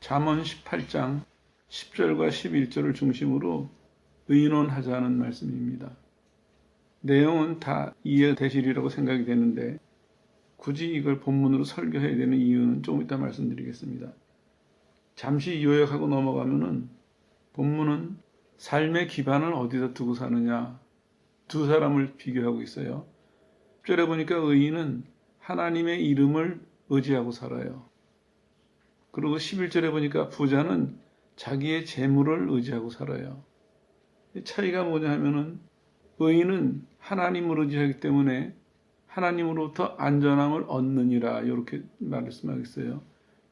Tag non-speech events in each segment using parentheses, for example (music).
잠언 18장 10절과 11절을 중심으로 의논하자는 말씀입니다. 내용은 다 이해되시리라고 생각이 되는데 굳이 이걸 본문으로 설교해야 되는 이유는 조금 이따 말씀드리겠습니다. 잠시 요약하고 넘어가면은 본문은 삶의 기반을 어디다 두고 사느냐 두 사람을 비교하고 있어요. 10절에 보니까 의인은 하나님의 이름을 의지하고 살아요. 그리고 11절에 보니까 부자는 자기의 재물을 의지하고 살아요. 이 차이가 뭐냐 하면은 의인은 하나님을 의지하기 때문에 하나님으로부터 안전함을 얻느니라 이렇게 말씀하겠어요.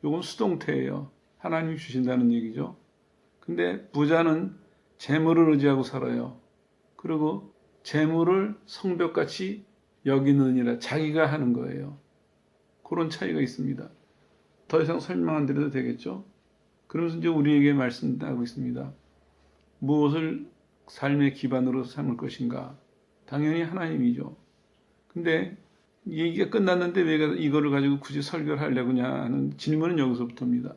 요건 수동태예요. 하나님이 주신다는 얘기죠. 근데 부자는 재물을 의지하고 살아요. 그리고 재물을 성벽같이 여기느니라 자기가 하는 거예요. 그런 차이가 있습니다. 더 이상 설명 안 드려도 되겠죠? 그러면서 이제 우리에게 말씀하고 있습니다. 무엇을 삶의 기반으로 삼을 것인가? 당연히 하나님이죠. 근데 얘기가 끝났는데 왜 이거를 가지고 굳이 설교를 하려고냐 하는 질문은 여기서부터입니다.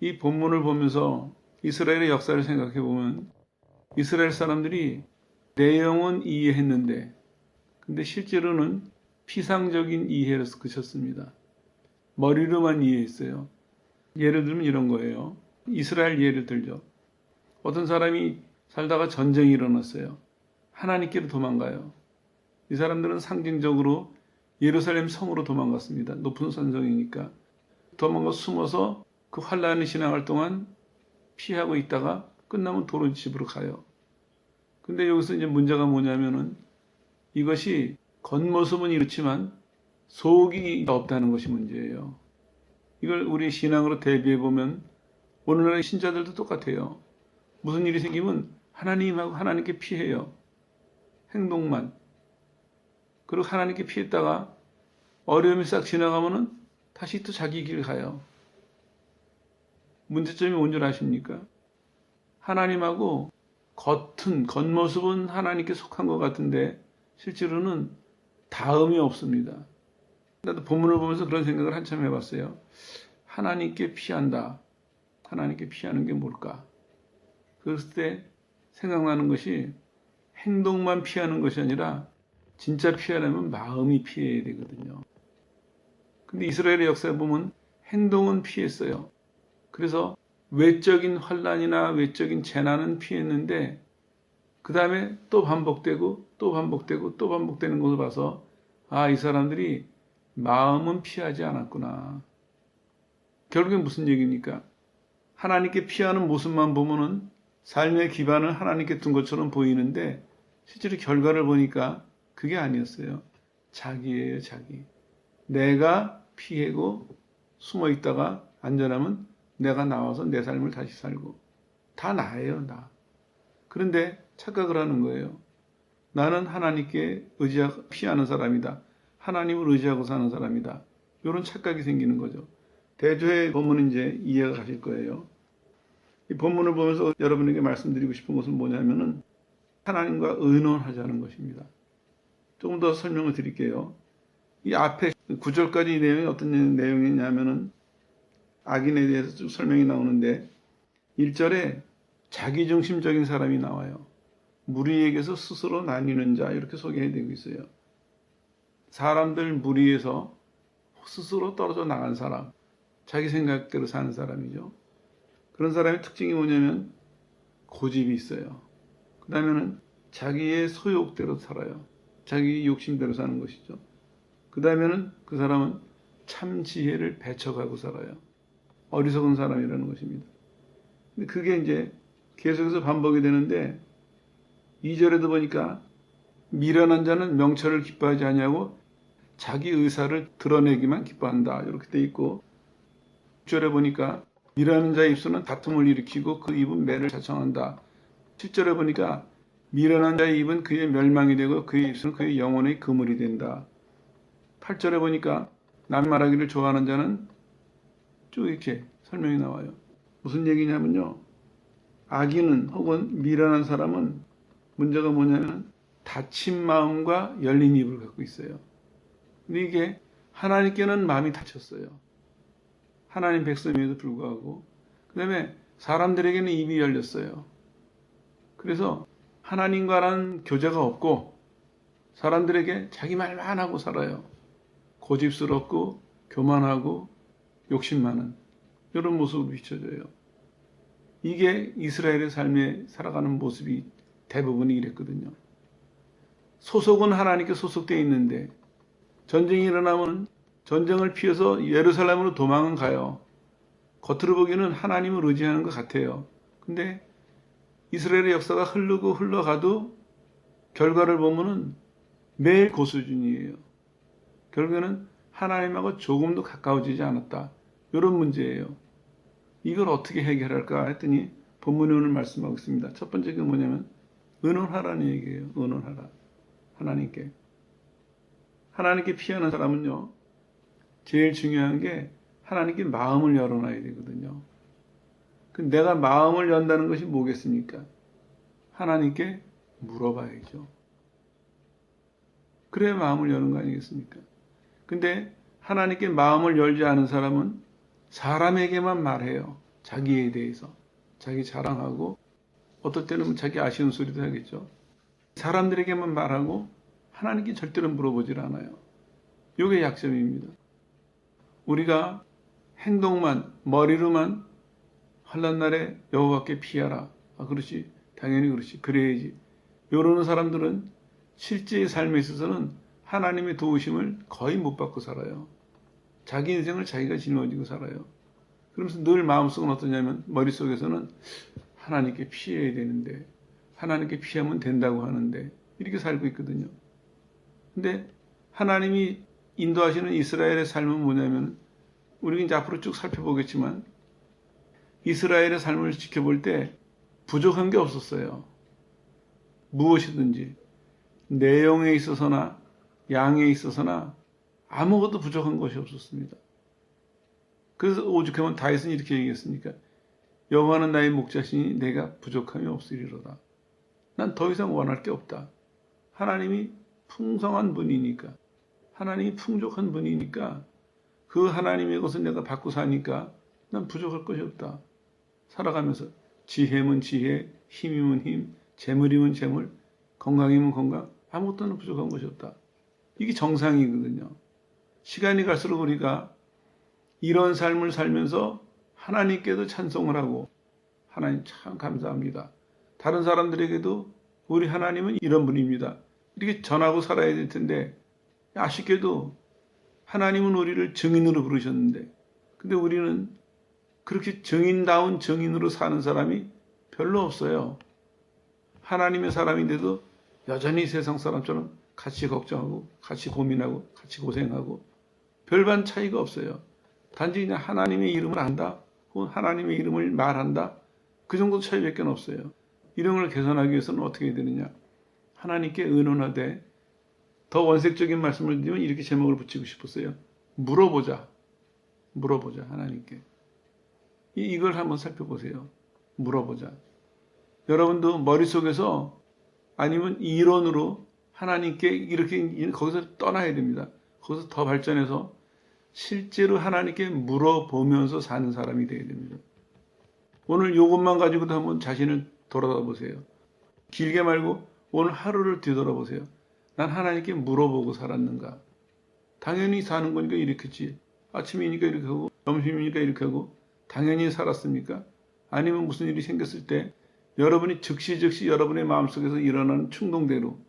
이 본문을 보면서 이스라엘의 역사를 생각해 보면 이스라엘 사람들이 내용은 이해했는데 근데 실제로는 피상적인 이해로 그쳤습니다. 머리로만 이해했어요. 예를 들면 이런 거예요. 이스라엘 예를 들죠. 어떤 사람이 살다가 전쟁이 일어났어요. 하나님께로 도망가요. 이 사람들은 상징적으로 예루살렘 성으로 도망갔습니다. 높은 산성이니까. 도망가 숨어서 그 환란을 지나갈 동안 피하고 있다가 끝나면 도로 집으로 가요. 근데 여기서 이제 문제가 뭐냐면은 이것이 겉모습은 이렇지만 속이 없다는 것이 문제예요. 이걸 우리 신앙으로 대비해 보면 오늘날의 신자들도 똑같아요. 무슨 일이 생기면 하나님하고 하나님께 피해요. 행동만. 그리고 하나님께 피했다가 어려움이 싹 지나가면은 다시 또 자기 길 가요. 문제점이 뭔 줄 아십니까? 하나님하고 겉은, 겉모습은 하나님께 속한 것 같은데 실제로는 다음이 없습니다. 나도 본문을 보면서 그런 생각을 한참 해봤어요. 하나님께 피한다. 하나님께 피하는 게 뭘까? 그랬을 때 생각나는 것이 행동만 피하는 것이 아니라 진짜 피하려면 마음이 피해야 되거든요. 근데 이스라엘의 역사에 보면 행동은 피했어요. 그래서 외적인 환란이나 외적인 재난은 피했는데 그 다음에 또 반복되고 또 반복되고 또 반복되는 것을 봐서 아, 이 사람들이 마음은 피하지 않았구나. 결국엔 무슨 얘기입니까? 하나님께 피하는 모습만 보면은 삶의 기반을 하나님께 둔 것처럼 보이는데 실제로 결과를 보니까 그게 아니었어요. 자기예요, 자기. 내가 피하고 숨어 있다가 안전하면 내가 나와서 내 삶을 다시 살고 다 나예요, 나. 그런데 착각을 하는 거예요. 나는 하나님께 의지하고 피하는 사람이다. 하나님을 의지하고 사는 사람이다. 이런 착각이 생기는 거죠. 대조의 본문은 이제 이해가 가실 거예요. 이 본문을 보면서 여러분에게 말씀드리고 싶은 것은 뭐냐면은 하나님과 의논하자는 것입니다. 조금 더 설명을 드릴게요. 이 앞에 9절까지 이 내용이 어떤 내용이냐면은 악인에 대해서 쭉 설명이 나오는데 1절에 자기중심적인 사람이 나와요. 무리에게서 스스로 나뉘는 자 이렇게 소개되고 있어요. 사람들 무리에서 스스로 떨어져 나간 사람, 자기 생각대로 사는 사람이죠. 그런 사람의 특징이 뭐냐면 고집이 있어요. 그 다음에는 자기의 소욕대로 살아요. 자기 욕심대로 사는 것이죠. 그 다음에는 그 사람은 참 지혜를 배척하고 살아요. 어리석은 사람이라는 것입니다. 근데 그게 이제 계속해서 반복이 되는데 2절에도 보니까 미련한 자는 명철을 기뻐하지 아니하고 자기 의사를 드러내기만 기뻐한다. 이렇게 돼 있고 6절에 보니까 미련한 자의 입술은 다툼을 일으키고 그 입은 매를 자청한다. 7절에 보니까 미련한 자의 입은 그의 멸망이 되고 그의 입술은 그의 영혼의 그물이 된다. 8절에 보니까 남 말하기를 좋아하는 자는 쭉 이렇게 설명이 나와요. 무슨 얘기냐면요. 악인은 혹은 미련한 사람은 문제가 뭐냐면 닫힌 마음과 열린 입을 갖고 있어요. 이게 하나님께는 마음이 닫혔어요. 하나님 백성임에도 불구하고 그 다음에 사람들에게는 입이 열렸어요. 그래서 하나님과는 교제가 없고 사람들에게 자기 말만 하고 살아요. 고집스럽고 교만하고 욕심 많은 이런 모습으로 비춰져요. 이게 이스라엘의 삶에 살아가는 모습이 대부분이 이랬거든요. 소속은 하나님께 소속되어 있는데 전쟁이 일어나면 전쟁을 피해서 예루살렘으로 도망은 가요. 겉으로 보기에는 하나님을 의지하는 것 같아요. 근데 이스라엘의 역사가 흐르고 흘러가도 결과를 보면은 매일 고수준이에요. 결국에는 하나님하고 조금도 가까워지지 않았다. 이런 문제예요. 이걸 어떻게 해결할까 했더니 본문에 오늘 말씀하고 있습니다. 첫 번째가 뭐냐면 의논하라는 얘기예요. 의논하라. 하나님께. 하나님께 피하는 사람은요. 제일 중요한 게 하나님께 마음을 열어놔야 되거든요. 그 내가 마음을 연다는 것이 뭐겠습니까? 하나님께 물어봐야죠. 그래야 마음을 여는 거 아니겠습니까? 근데 하나님께 마음을 열지 않은 사람은 사람에게만 말해요. 자기에 대해서. 자기 자랑하고, 어떨 때는 자기 아쉬운 소리도 하겠죠. 사람들에게만 말하고, 하나님께 절대로 물어보질 않아요. 이게 약점입니다. 우리가 행동만, 머리로만 환란 날에 여호와께 피하라. 아, 그렇지. 당연히 그렇지. 그래야지. 이러는 사람들은 실제의 삶에 있어서는 하나님의 도우심을 거의 못 받고 살아요. 자기 인생을 자기가 짊어지고 살아요. 그러면서 늘 마음속은 어떠냐면 머릿속에서는 하나님께 피해야 되는데 하나님께 피하면 된다고 하는데 이렇게 살고 있거든요. 근데 하나님이 인도하시는 이스라엘의 삶은 뭐냐면 우리가 이제 앞으로 쭉 살펴보겠지만 이스라엘의 삶을 지켜볼 때 부족한 게 없었어요. 무엇이든지 내용에 있어서나 양에 있어서나 아무것도 부족한 것이 없었습니다. 그래서 오죽하면 다윗은 이렇게 얘기했으니까 여호와는 나의 목자시니 내가 부족함이 없으리로다. 난 더 이상 원할 게 없다. 하나님이 풍성한 분이니까 하나님이 풍족한 분이니까 그 하나님의 것을 내가 받고 사니까 난 부족할 것이 없다. 살아가면서 지혜면 지혜, 힘이면 힘, 재물이면 재물, 건강이면 건강, 아무것도 부족한 것이 없다. 이게 정상이거든요. 시간이 갈수록 우리가 이런 삶을 살면서 하나님께도 찬송을 하고 하나님 참 감사합니다. 다른 사람들에게도 우리 하나님은 이런 분입니다. 이렇게 전하고 살아야 될 텐데 아쉽게도 하나님은 우리를 증인으로 부르셨는데 근데 우리는 그렇게 증인다운 증인으로 사는 사람이 별로 없어요. 하나님의 사람인데도 여전히 세상 사람처럼 같이 걱정하고 같이 고민하고 같이 고생하고 별반 차이가 없어요. 단지 그냥 하나님의 이름을 안다 혹은 하나님의 이름을 말한다 그 정도 차이밖에 없어요. 걸 개선하기 위해서는 어떻게 되느냐 하나님께 의논하되 더 원색적인 말씀을 드리면 이렇게 제목을 붙이고 싶었어요. 물어보자. 물어보자 하나님께. 이걸 한번 살펴보세요. 물어보자. 여러분도 머릿속에서 아니면 이론으로 하나님께 이렇게 거기서 떠나야 됩니다. 거기서 더 발전해서 실제로 하나님께 물어보면서 사는 사람이 되어야 됩니다. 오늘 이것만 가지고도 한번 자신을 돌아다 보세요. 길게 말고 오늘 하루를 뒤돌아보세요. 난 하나님께 물어보고 살았는가? 당연히 사는 거니까 이렇겠지. 아침이니까 이렇게 하고, 점심이니까 이렇게 하고, 당연히 살았습니까? 아니면 무슨 일이 생겼을 때 여러분이 즉시 즉시 여러분의 마음속에서 일어나는 충동대로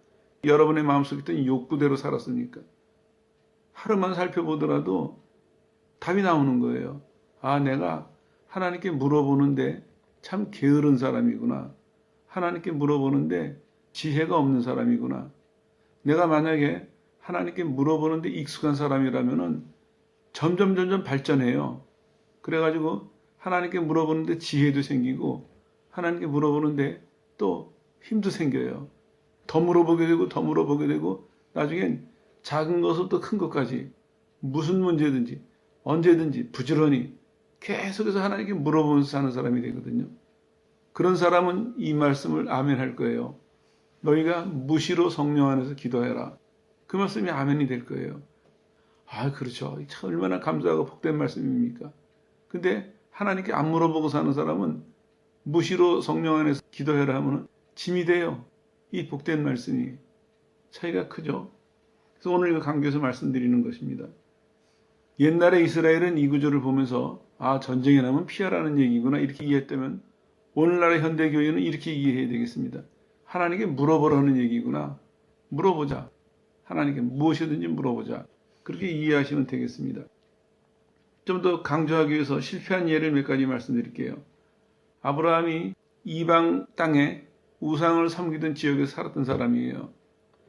여러분의 마음속에 있던 욕구대로 살았습니까? 하루만 살펴보더라도 답이 나오는 거예요. 아, 내가 하나님께 물어보는데 참 게으른 사람이구나. 하나님께 물어보는데 지혜가 없는 사람이구나. 내가 만약에 하나님께 물어보는데 익숙한 사람이라면은 점점 점점 발전해요. 그래가지고 하나님께 물어보는데 지혜도 생기고 하나님께 물어보는데 또 힘도 생겨요. 더 물어보게 되고 더 물어보게 되고 나중엔 작은 것부터 큰 것까지 무슨 문제든지 언제든지 부지런히 계속해서 하나님께 물어보면서 사는 사람이 되거든요. 그런 사람은 이 말씀을 아멘 할 거예요. 너희가 무시로 성령 안에서 기도해라. 그 말씀이 아멘이 될 거예요. 아, 그렇죠. 참 얼마나 감사하고 복된 말씀입니까? 근데 하나님께 안 물어보고 사는 사람은 무시로 성령 안에서 기도해라 하면 짐이 돼요. 이 복된 말씀이 차이가 크죠. 그래서 오늘 이거 강조해서 말씀드리는 것입니다. 옛날에 이스라엘은 이 구조를 보면서 아 전쟁에 나면 피하라는 얘기구나 이렇게 이해했다면 오늘날의 현대 교회는 이렇게 이해해야 되겠습니다. 하나님께 물어보라는 얘기구나. 물어보자. 하나님께 무엇이든지 물어보자. 그렇게 이해하시면 되겠습니다. 좀 더 강조하기 위해서 실패한 예를 몇 가지 말씀드릴게요. 아브라함이 이방 땅에 우상을 섬기던 지역에서 살았던 사람이에요.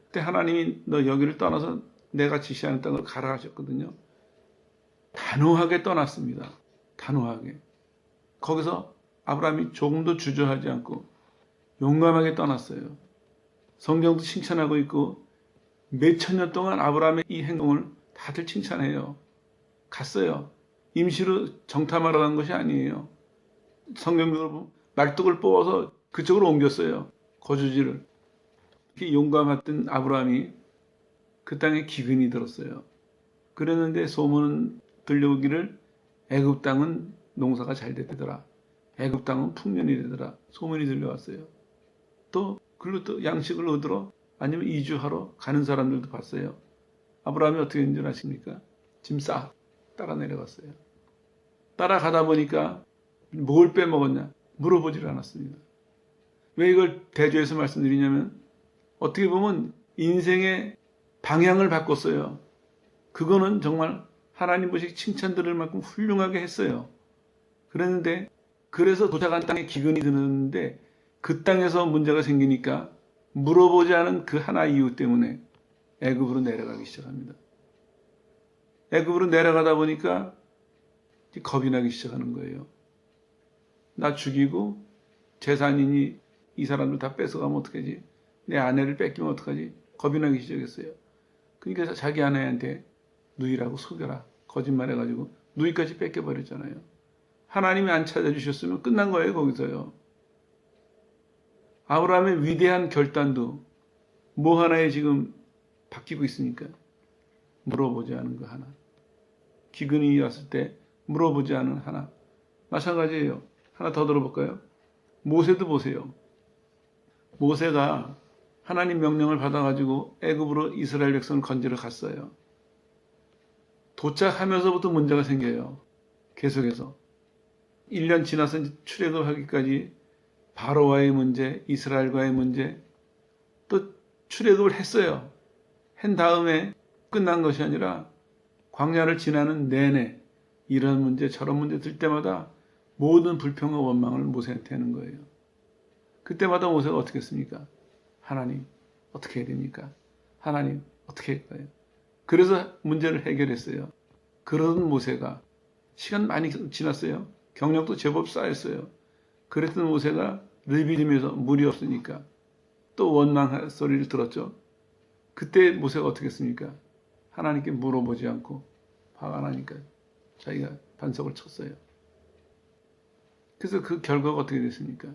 그때 하나님이 너 여기를 떠나서 내가 지시하는 땅으로 가라 하셨거든요. 단호하게 떠났습니다. 단호하게. 거기서 아브라함이 조금도 주저하지 않고 용감하게 떠났어요. 성경도 칭찬하고 있고 몇 천 년 동안 아브라함의 이 행동을 다들 칭찬해요. 갔어요. 임시로 정탐하러 간 것이 아니에요. 성경적으로 말뚝을 뽑아서 그쪽으로 옮겼어요. 거주지를. 이렇게 용감했던 아브라함이 그 땅에 기근이 들었어요. 그랬는데 소문은 들려오기를 애굽 땅은 농사가 잘 되더라. 애굽 땅은 풍년이 되더라. 소문이 들려왔어요. 또 글로 또 양식을 얻으러 아니면 이주하러 가는 사람들도 봤어요. 아브라함이 어떻게 했는지 아십니까? 짐 싸 따라 내려갔어요. 따라가다 보니까 뭘 빼먹었냐? 물어보질 않았습니다. 왜 이걸 대조해서 말씀드리냐면 어떻게 보면 인생의 방향을 바꿨어요. 그거는 정말 하나님 보시 칭찬 들을 만큼 훌륭하게 했어요. 그랬는데 그래서 도착한 땅에 기근이 드는데 그 땅에서 문제가 생기니까 물어보지 않은 그 하나 이유 때문에 애굽으로 내려가기 시작합니다. 애굽으로 내려가다 보니까 겁이 나기 시작하는 거예요. 나 죽이고 재산이니 이 사람들 다 뺏어가면 어떡하지? 내 아내를 뺏기면 어떡하지? 겁이 나기 시작했어요. 그러니까 자기 아내한테 누이라고 속여라. 거짓말해가지고 누이까지 뺏겨버렸잖아요. 하나님이 안 찾아주셨으면 끝난 거예요, 거기서요. 아브라함의 위대한 결단도 뭐 하나에 지금 바뀌고 있으니까 물어보지 않은 거 하나. 기근이 왔을 때 물어보지 않은 하나. 마찬가지예요. 하나 더 들어볼까요? 모세도 보세요. 모세가 하나님 명령을 받아가지고 애굽으로 이스라엘 백성을 건지러 갔어요. 도착하면서부터 문제가 생겨요. 계속해서. 1년 지나서 출애굽하기까지 바로와의 문제, 이스라엘과의 문제, 또 출애굽을 했어요. 한 다음에 끝난 것이 아니라 광야를 지나는 내내 이런 문제, 저런 문제 들 때마다 모든 불평과 원망을 모세한테 하는 거예요. 그때마다 모세가 어떻게 했습니까? 하나님, 어떻게 해야 됩니까? 하나님, 어떻게 할까요? 그래서 문제를 해결했어요. 그러던 모세가 시간 많이 지났어요. 경력도 제법 쌓였어요. 그랬던 모세가 르비딤에서 물이 없으니까 또 원망 소리를 들었죠. 그때 모세가 어떻게 했습니까? 하나님께 물어보지 않고 화가 나니까 자기가 반석을 쳤어요. 그래서 그 결과가 어떻게 됐습니까?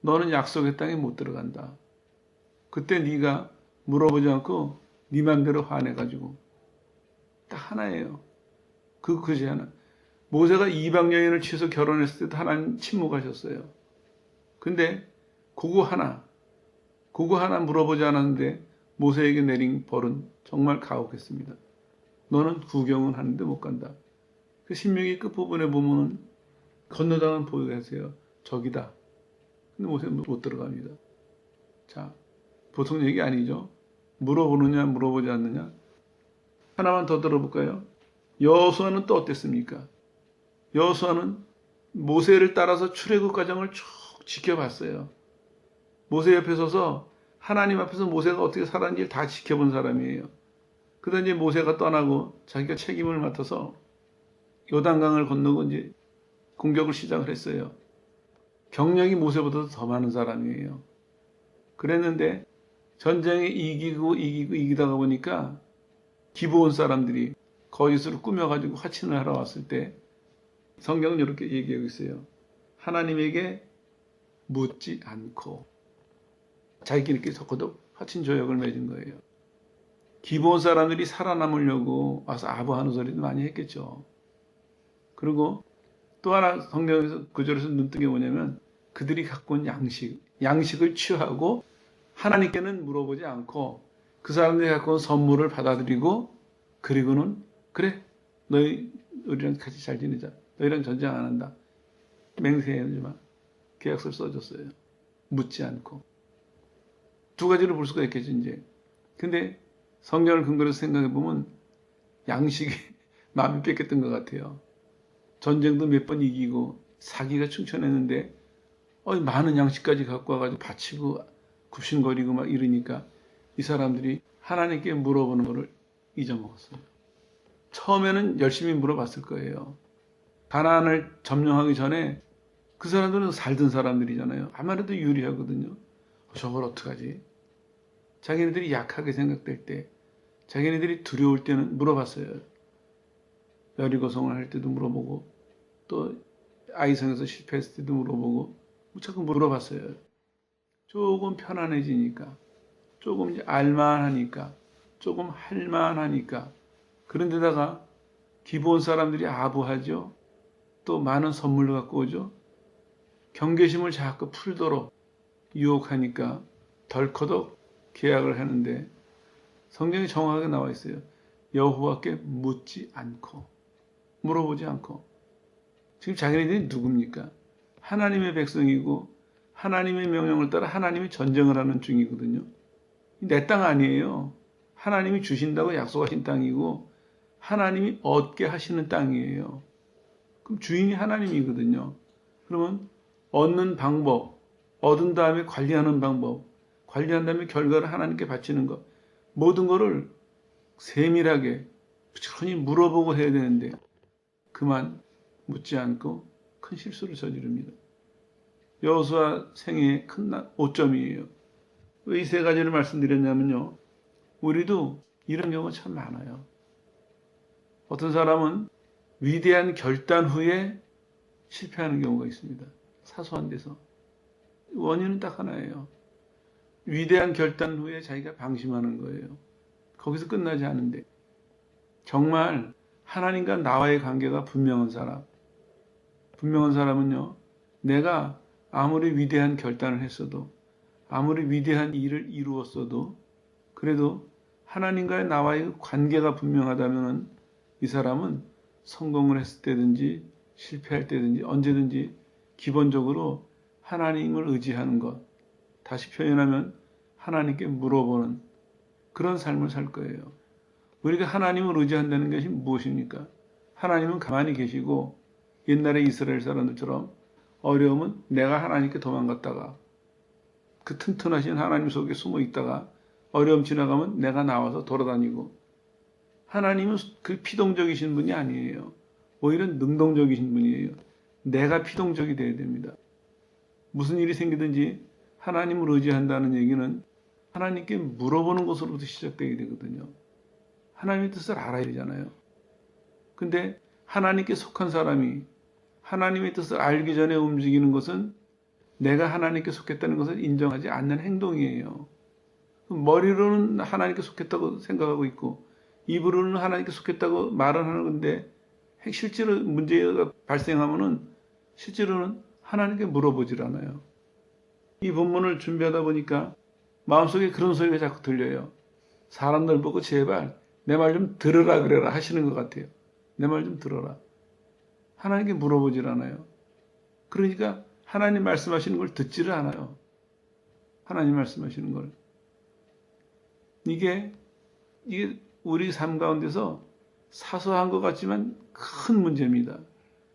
너는 약속의 땅에 못 들어간다. 그때 네가 물어보지 않고 네 맘대로 화내가지고 딱 하나예요. 그 그지 하나. 모세가 이방 여인을 취해서 결혼했을 때도 하나님 침묵하셨어요. 근데 그거 하나, 그거 하나 물어보지 않았는데 모세에게 내린 벌은 정말 가혹했습니다. 너는 구경은 하는데 못 간다. 그 신명기 끝부분에 보면은 건너당은 보여주세요. 저기다. 근데 모세 못 들어갑니다. 자, 보통 얘기 아니죠? 물어보느냐, 물어보지 않느냐? 하나만 더 들어볼까요? 여호수아는 또 어땠습니까? 여호수아는 모세를 따라서 출애굽 과정을 쭉 지켜봤어요. 모세 옆에 서서 하나님 앞에서 모세가 어떻게 살았는지를 다 지켜본 사람이에요. 그러다 이제 모세가 떠나고 자기가 책임을 맡아서 요단강을 건너고 이제 공격을 시작을 했어요. 경력이 모세보다 더 많은 사람이에요. 그랬는데 전쟁에 이기고 이기고 이기다가 보니까 기부온 사람들이 거짓으로 꾸며가지고 화친을 하러 왔을 때 성경은 이렇게 얘기하고 있어요. 하나님에게 묻지 않고 자기끼리 적어도 화친 조약을 맺은 거예요. 기본 사람들이 살아남으려고 와서 아부하는 소리도 많이 했겠죠. 그리고 또 하나 성경에서 구절에서 눈뜬 게 뭐냐면 그들이 갖고 온 양식, 양식을 취하고 하나님께는 물어보지 않고 그 사람들이 갖고 온 선물을 받아들이고 그리고는 그래 너희 우리랑 같이 잘 지내자 너희랑 전쟁 안 한다. 맹세하지만 계약서를 써줬어요. 묻지 않고. 두 가지로 볼 수가 있겠죠 이제. 근데 성경을 근거로 생각해 보면 양식이 (laughs) 마음이 뺏겼던 것 같아요. 전쟁도 몇 번 이기고 사기가 충천했는데 어, 많은 양식까지 갖고 와가지고 바치고 굽신거리고 막 이러니까 이 사람들이 하나님께 물어보는 것을 잊어먹었어요. 처음에는 열심히 물어봤을 거예요. 가나안을 점령하기 전에 그 사람들은 살던 사람들이잖아요. 아무래도 유리하거든요. 어, 저걸 어떡하지? 자기네들이 약하게 생각될 때, 자기네들이 두려울 때는 물어봤어요. 여리고성을 할 때도 물어보고, 또 아이성에서 실패했을 때도 물어보고, 자꾸 물어봤어요. 조금 편안해지니까, 조금 이제 알만하니까, 조금 할만하니까, 그런데다가 기본 사람들이 아부하죠. 또 많은 선물을 갖고 오죠. 경계심을 자꾸 풀도록 유혹하니까 덜커덕 계약을 하는데 성경에 정확하게 나와 있어요. 여호와께 묻지 않고 물어보지 않고 지금 자기네들이 누굽니까? 하나님의 백성이고 하나님의 명령을 따라 하나님이 전쟁을 하는 중이거든요. 내 땅 아니에요. 하나님이 주신다고 약속하신 땅이고 하나님이 얻게 하시는 땅이에요. 그럼 주인이 하나님이거든요. 그러면 얻는 방법, 얻은 다음에 관리하는 방법, 관리한 다음에 결과를 하나님께 바치는 것, 모든 것을 세밀하게 부지런히 물어보고 해야 되는데 그만 묻지 않고 큰 실수를 저지릅니다. 여호수아 생애의 큰 오점이에요. 왜 이 세 가지를 말씀드렸냐면요. 우리도 이런 경우가 참 많아요. 어떤 사람은 위대한 결단 후에 실패하는 경우가 있습니다. 사소한 데서. 원인은 딱 하나예요. 위대한 결단 후에 자기가 방심하는 거예요. 거기서 끝나지 않은데. 정말 하나님과 나와의 관계가 분명한 사람. 분명한 사람은요, 내가 아무리 위대한 결단을 했어도, 아무리 위대한 일을 이루었어도, 그래도 하나님과의 나와의 관계가 분명하다면 이 사람은 성공을 했을 때든지 실패할 때든지 언제든지 기본적으로 하나님을 의지하는 것, 다시 표현하면 하나님께 물어보는 그런 삶을 살 거예요. 우리가 하나님을 의지한다는 것이 무엇입니까? 하나님은 가만히 계시고 옛날에 이스라엘 사람들처럼 어려움은 내가 하나님께 도망갔다가 그 튼튼하신 하나님 속에 숨어 있다가 어려움 지나가면 내가 나와서 돌아다니고 하나님은 그 피동적이신 분이 아니에요. 오히려 능동적이신 분이에요. 내가 피동적이 돼야 됩니다. 무슨 일이 생기든지 하나님을 의지한다는 얘기는 하나님께 물어보는 것으로부터 시작되게 되거든요. 하나님의 뜻을 알아야 되잖아요. 근데 하나님께 속한 사람이 하나님의 뜻을 알기 전에 움직이는 것은 내가 하나님께 속했다는 것을 인정하지 않는 행동이에요. 머리로는 하나님께 속했다고 생각하고 있고 입으로는 하나님께 속했다고 말을 하는 건데 실제로 문제가 발생하면은 실제로는 하나님께 물어보질 않아요. 이 본문을 준비하다 보니까 마음속에 그런 소리가 자꾸 들려요. 사람들 보고 제발 내 말 좀 들으라 그래라 하시는 것 같아요. 내 말 좀 들어라. 하나님께 물어보질 않아요. 그러니까 하나님 말씀하시는 걸 듣지를 않아요. 하나님 말씀하시는 걸. 이게, 이게 우리 삶 가운데서 사소한 것 같지만 큰 문제입니다.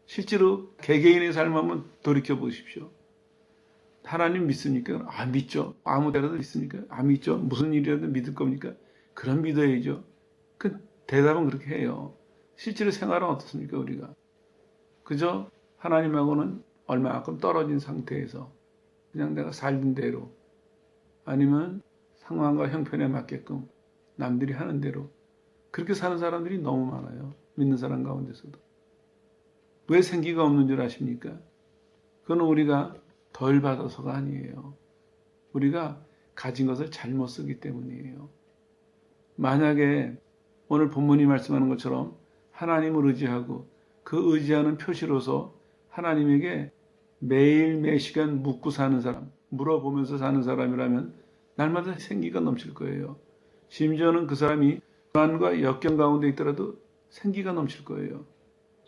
실제로 개개인의 삶 한번 돌이켜 보십시오. 하나님 믿습니까? 아, 믿죠. 아무 데라도 믿습니까? 아, 믿죠. 무슨 일이라도 믿을 겁니까? 그럼 믿어야죠. 그 대답은 그렇게 해요. 실제로 생활은 어떻습니까, 우리가? 그저 하나님하고는 얼마만큼 떨어진 상태에서 그냥 내가 살던 대로 아니면 상황과 형편에 맞게끔 남들이 하는 대로 그렇게 사는 사람들이 너무 많아요. 믿는 사람 가운데서도. 왜 생기가 없는 줄 아십니까? 그건 우리가 덜 받아서가 아니에요. 우리가 가진 것을 잘못 쓰기 때문이에요. 만약에 오늘 본문이 말씀하는 것처럼 하나님을 의지하고 그 의지하는 표시로서 하나님에게 매일 매 시간 묻고 사는 사람, 물어보면서 사는 사람이라면 날마다 생기가 넘칠 거예요. 심지어는 그 사람이 고난과 역경 가운데 있더라도 생기가 넘칠 거예요.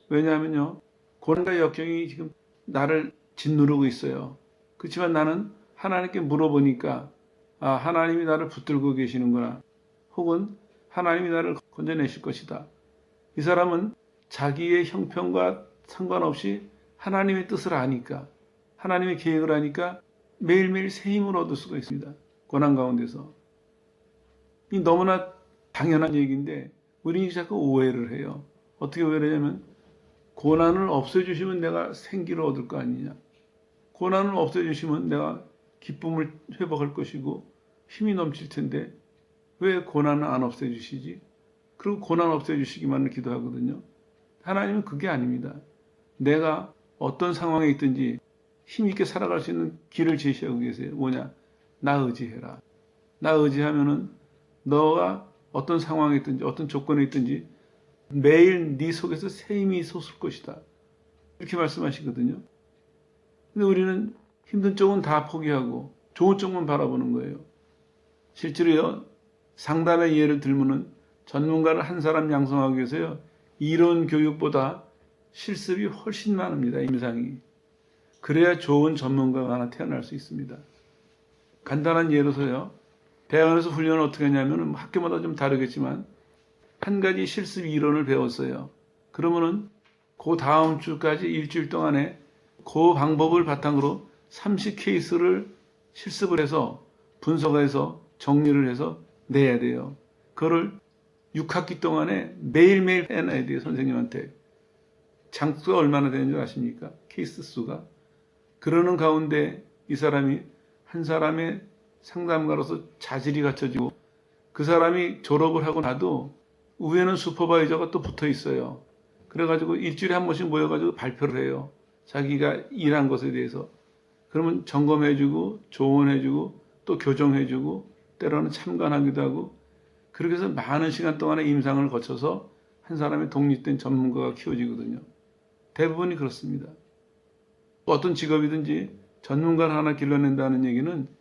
왜냐하면요, 고난과 역경이 지금 나를 짓누르고 있어요. 그렇지만 나는 하나님께 물어보니까 아, 하나님이 나를 붙들고 계시는구나. 혹은 하나님이 나를 건져내실 것이다. 이 사람은 자기의 형편과 상관없이 하나님의 뜻을 아니까, 하나님의 계획을 아니까 매일매일 새 힘을 얻을 수가 있습니다. 고난 가운데서. 이 너무나 당연한 얘기인데, 우리는 자꾸 오해를 해요. 어떻게 오해를 하냐면, 고난을 없애주시면 내가 생기를 얻을 거 아니냐. 고난을 없애주시면 내가 기쁨을 회복할 것이고 힘이 넘칠 텐데 왜 고난을 안 없애주시지? 그리고 고난 없애주시기만을 기도하거든요. 하나님은 그게 아닙니다. 내가 어떤 상황에 있든지 힘있게 살아갈 수 있는 길을 제시하고 계세요. 뭐냐? 나 의지해라. 나 의지하면은 너가 어떤 상황에 있든지 어떤 조건에 있든지 매일 네 속에서 새 힘이 솟을 것이다. 이렇게 말씀하시거든요. 근데 우리는 힘든 쪽은 다 포기하고 좋은 쪽만 바라보는 거예요. 실제로요, 상담의 예를 들면은 전문가를 한 사람 양성하기 위해서요, 이론 교육보다 실습이 훨씬 많습니다, 임상이. 그래야 좋은 전문가가 하나 태어날 수 있습니다. 간단한 예로서요, 대학원에서 훈련을 어떻게 하냐면은 뭐 학교마다 좀 다르겠지만, 한 가지 실습 이론을 배웠어요. 그러면은 그 다음 주까지 일주일 동안에 그 방법을 바탕으로 30 케이스를 실습을 해서 분석해서 정리를 해서 내야 돼요. 그거를 6학기 동안에 매일매일 해놔야 돼요, 선생님한테. 장수가 얼마나 되는 줄 아십니까? 케이스 수가. 그러는 가운데 이 사람이 한 사람의 상담가로서 자질이 갖춰지고 그 사람이 졸업을 하고 나도 위에는 슈퍼바이저가 또 붙어 있어요. 그래가지고 일주일에 한 번씩 모여가지고 발표를 해요. 자기가 일한 것에 대해서. 그러면 점검해주고 조언해주고 또 교정해주고 때로는 참관하기도 하고 그렇게 해서 많은 시간 동안의 임상을 거쳐서 한 사람의 독립된 전문가가 키워지거든요. 대부분이 그렇습니다. 어떤 직업이든지 전문가를 하나 길러낸다는 얘기는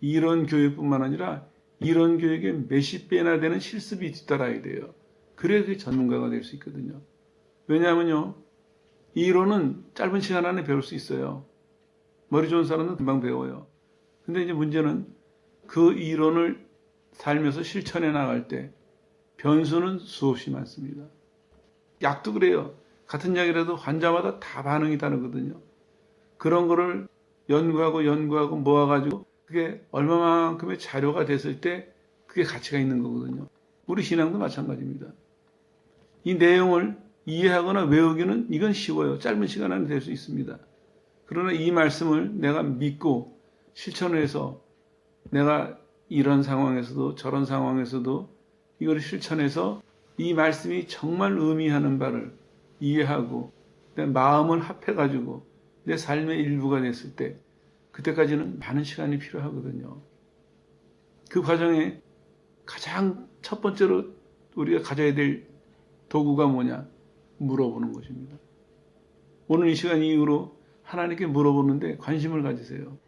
이런 교육뿐만 아니라 이런 교육의 몇십 배나 되는 실습이 뒤따라야 돼요. 그래야 그게 전문가가 될 수 있거든요. 왜냐하면요, 이론은 짧은 시간 안에 배울 수 있어요. 머리 좋은 사람은 금방 배워요. 근데 이제 문제는 그 이론을 살면서 실천해 나갈 때 변수는 수없이 많습니다. 약도 그래요. 같은 약이라도 환자마다 다 반응이 다르거든요. 그런 거를 연구하고 연구하고 모아가지고 그게 얼마만큼의 자료가 됐을 때 그게 가치가 있는 거거든요. 우리 신앙도 마찬가지입니다. 이 내용을 이해하거나 외우기는 이건 쉬워요. 짧은 시간 안에 될 수 있습니다. 그러나 이 말씀을 내가 믿고 실천을 해서 내가 이런 상황에서도 저런 상황에서도 이걸 실천해서 이 말씀이 정말 의미하는 바를 이해하고 내 마음을 합해가지고 내 삶의 일부가 됐을 때 그때까지는 많은 시간이 필요하거든요. 그 과정에 가장 첫 번째로 우리가 가져야 될 도구가 뭐냐? 물어보는 것입니다. 오늘 이 시간 이후로 하나님께 물어보는데 관심을 가지세요.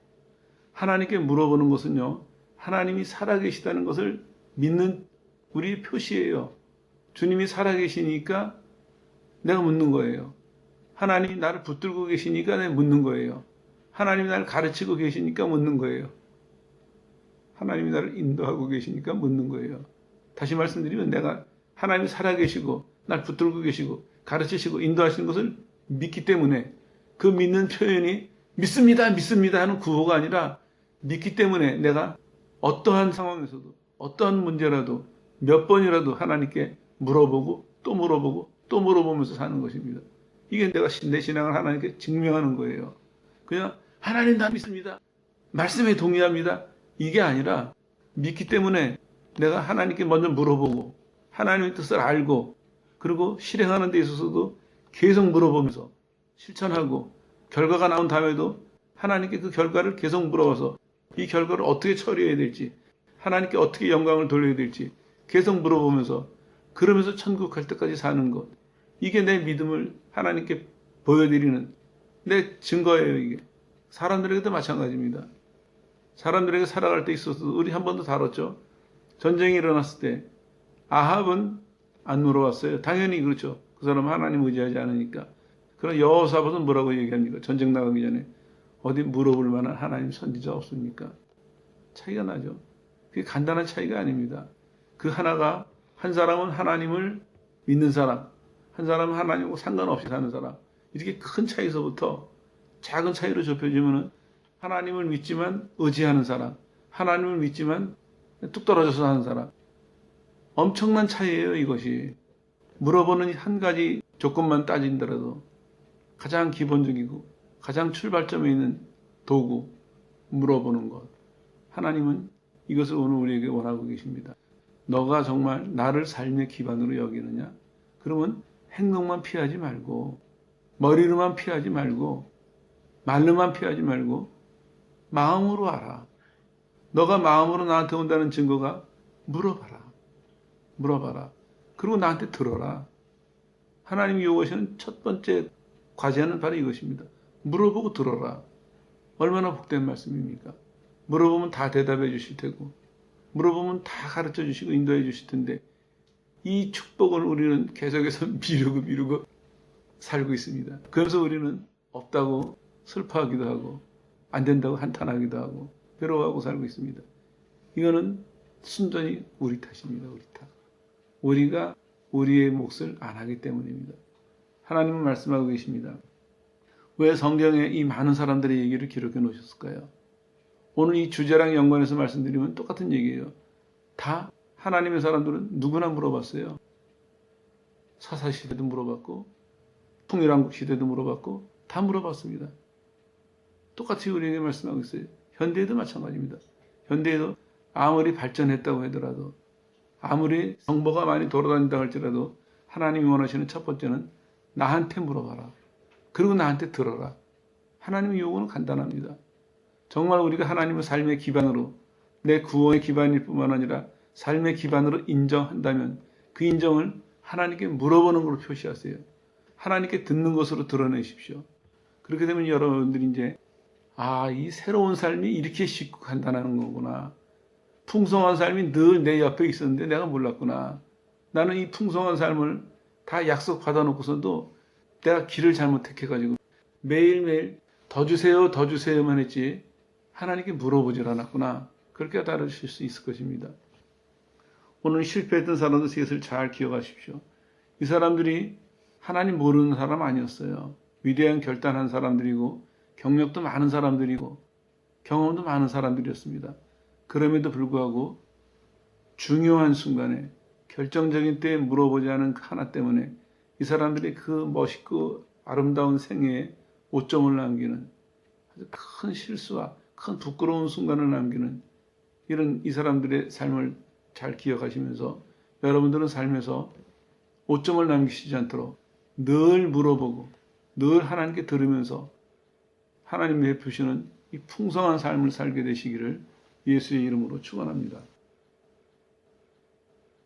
하나님께 물어보는 것은요, 하나님이 살아계시다는 것을 믿는 우리의 표시예요. 주님이 살아계시니까 내가 묻는 거예요. 하나님이 나를 붙들고 계시니까 내가 묻는 거예요. 하나님이 나를 가르치고 계시니까 묻는 거예요. 하나님이 나를 인도하고 계시니까 묻는 거예요. 다시 말씀드리면 내가 하나님이 살아계시고 날 붙들고 계시고 가르치시고 인도하시는 것을 믿기 때문에 그 믿는 표현이 믿습니다, 믿습니다 하는 구호가 아니라 믿기 때문에 내가 어떠한 상황에서도 어떠한 문제라도 몇 번이라도 하나님께 물어보고 또 물어보고 또 물어보면서 사는 것입니다. 이게 내가 내 신앙을 하나님께 증명하는 거예요. 그냥 하나님 다 믿습니다. 말씀에 동의합니다. 이게 아니라 믿기 때문에 내가 하나님께 먼저 물어보고 하나님의 뜻을 알고 그리고 실행하는 데 있어서도 계속 물어보면서 실천하고 결과가 나온 다음에도 하나님께 그 결과를 계속 물어봐서 이 결과를 어떻게 처리해야 될지 하나님께 어떻게 영광을 돌려야 될지 계속 물어보면서 그러면서 천국 갈 때까지 사는 것 이게 내 믿음을 하나님께 보여드리는 내 증거예요, 이게. 사람들에게도 마찬가지입니다. 사람들에게 살아갈 때 있어서 우리 한 번도 다뤘죠. 전쟁이 일어났을 때 아합은 안 물어봤어요. 당연히 그렇죠. 그 사람은 하나님 의지하지 않으니까. 그럼 여호사밧은 뭐라고 얘기합니까? 전쟁 나가기 전에 어디 물어볼 만한 하나님 선지자 없습니까? 차이가 나죠. 그게 간단한 차이가 아닙니다. 그 하나가 한 사람은 하나님을 믿는 사람, 한 사람은 하나님과 상관없이 사는 사람. 이렇게 큰 차이서부터 작은 차이로 좁혀지면은 하나님을 믿지만 의지하는 사람, 하나님을 믿지만 뚝 떨어져서 사는 사람. 엄청난 차이예요, 이것이. 물어보는 한 가지 조건만 따진다라도 가장 기본적이고 가장 출발점에 있는 도구, 물어보는 것. 하나님은 이것을 오늘 우리에게 원하고 계십니다. 너가 정말 나를 삶의 기반으로 여기느냐? 그러면 행동만 피하지 말고, 머리로만 피하지 말고, 말로만 피하지 말고, 마음으로 알아. 너가 마음으로 나한테 온다는 증거가 물어봐라. 물어봐라. 그리고 나한테 들어라. 하나님이 요구하시는 첫 번째 과제는 바로 이것입니다. 물어보고 들어라. 얼마나 복된 말씀입니까? 물어보면 다 대답해 주실 테고, 물어보면 다 가르쳐 주시고 인도해 주실 텐데, 이 축복을 우리는 계속해서 (laughs) 미루고 미루고 살고 있습니다. 그래서 우리는 없다고 슬퍼하기도 하고, 안 된다고 한탄하기도 하고, 괴로워하고 살고 있습니다. 이거는 순전히 우리 탓입니다. 우리 탓. 우리가 우리의 몫을 안 하기 때문입니다. 하나님은 말씀하고 계십니다. 왜 성경에 이 많은 사람들의 얘기를 기록해 놓으셨을까요? 오늘 이 주제랑 연관해서 말씀드리면 똑같은 얘기예요. 다 하나님의 사람들은 누구나 물어봤어요. 사사 시대도 물어봤고, 통일왕국 시대도 물어봤고, 다 물어봤습니다. 똑같이 우리에게 말씀하고 있어요. 현대에도 마찬가지입니다. 현대에도 아무리 발전했다고 하더라도, 아무리 정보가 많이 돌아다닌다 할지라도, 하나님이 원하시는 첫 번째는 나한테 물어봐라. 그리고 나한테 들어라. 하나님의 요구는 간단합니다. 정말 우리가 하나님의 삶의 기반으로 내 구원의 기반일 뿐만 아니라 삶의 기반으로 인정한다면 그 인정을 하나님께 물어보는 걸로 표시하세요. 하나님께 듣는 것으로 드러내십시오. 그렇게 되면 여러분들이 이제 아, 이 새로운 삶이 이렇게 쉽고 간단한 거구나. 풍성한 삶이 늘 내 옆에 있었는데 내가 몰랐구나. 나는 이 풍성한 삶을 다 약속 받아놓고서도 내가 길을 잘못 택해가지고 매일매일 더 주세요, 더 주세요만 했지 하나님께 물어보질 않았구나. 그렇게 다루실 수 있을 것입니다. 오늘 실패했던 사람들 이것을 잘 기억하십시오. 이 사람들이 하나님 모르는 사람 아니었어요. 위대한 결단한 사람들이고 경력도 많은 사람들이고 경험도 많은 사람들이었습니다. 그럼에도 불구하고 중요한 순간에 결정적인 때에 물어보지 않은 그 하나 때문에 이 사람들이 그 멋있고 아름다운 생애에 오점을 남기는 아주 큰 실수와 큰 부끄러운 순간을 남기는 이런 이 사람들의 삶을 잘 기억하시면서 여러분들은 삶에서 오점을 남기시지 않도록 늘 물어보고 늘 하나님께 들으면서 하나님 베푸시는 이 풍성한 삶을 살게 되시기를 예수의 이름으로 축원합니다.